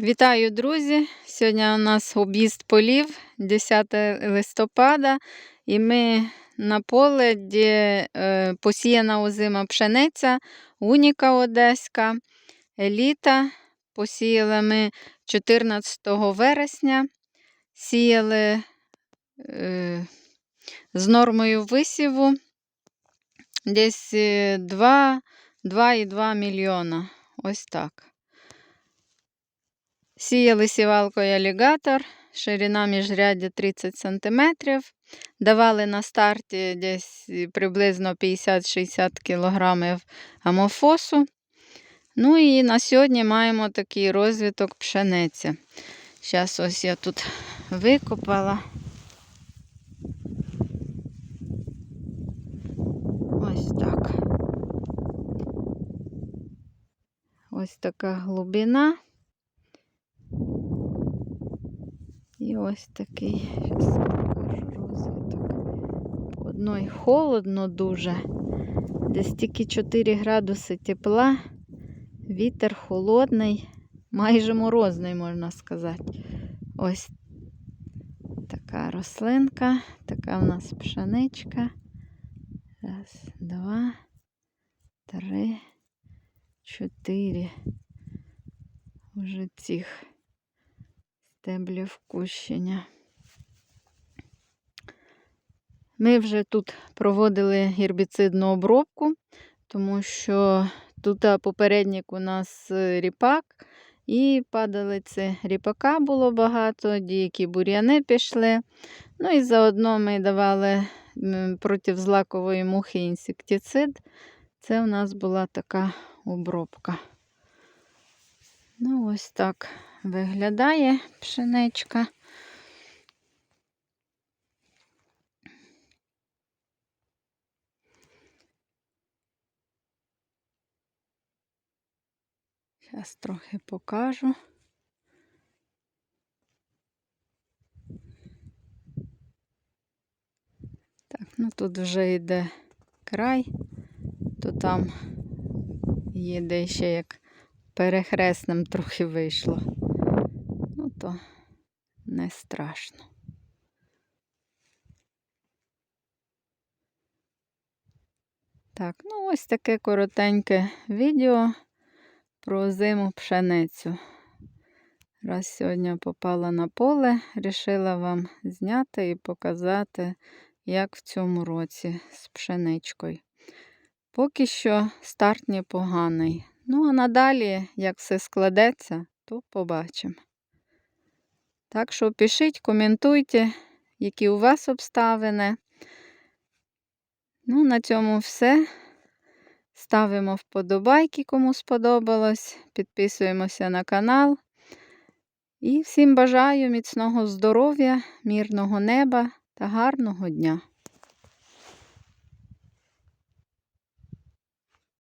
Вітаю, друзі! Сьогодні у нас об'їзд полів 10 листопада, і ми на поле, де е, посіяна озима пшениця, уніка одеська, еліта. Посіяли ми 14 вересня, сіяли е, з нормою висіву десь 2,2 мільйона. Ось так. Сіяли сівалкою алігатор, ширина міжряддя 30 см. Давали на старті десь приблизно 50-60 кг амофосу. Ну і на сьогодні маємо такий розвиток пшениці. Зараз ось я тут викопала. Ось так. Ось така глибина. І ось такий зараз покажу розвиток. По одной холодно дуже. Десь тільки 4 градуси тепла, вітер холодний, майже морозний, можна сказати. Ось така рослинка, така в нас пшеничка. Раз, два, три, чотири. Уже цих стеблів кущення. Ми вже тут проводили гербіцидну обробку, тому що тут попередник у нас ріпак, і падалиці ріпака було багато, деякі бур'яни пішли. Ну і заодно ми давали проти злакової мухи інсектицид. Це у нас була така обробка. Ну, ось так виглядає пшеничка. Зараз трохи покажу. Так, ну тут вже йде край, то там є де ще як перехресним трохи вийшло. То не страшно. Так, ну ось таке коротеньке відео про зиму пшеницю. Раз сьогодні попала на поле, вирішила вам зняти і показати, як в цьому році з пшеничкою. Поки що старт непоганий. Ну, а надалі, як все складеться, то побачимо. Так що пишіть, коментуйте, які у вас обставини. Ну, на цьому все. Ставимо вподобайки, кому сподобалось. Підписуємося на канал. І всім бажаю міцного здоров'я, мирного неба та гарного дня!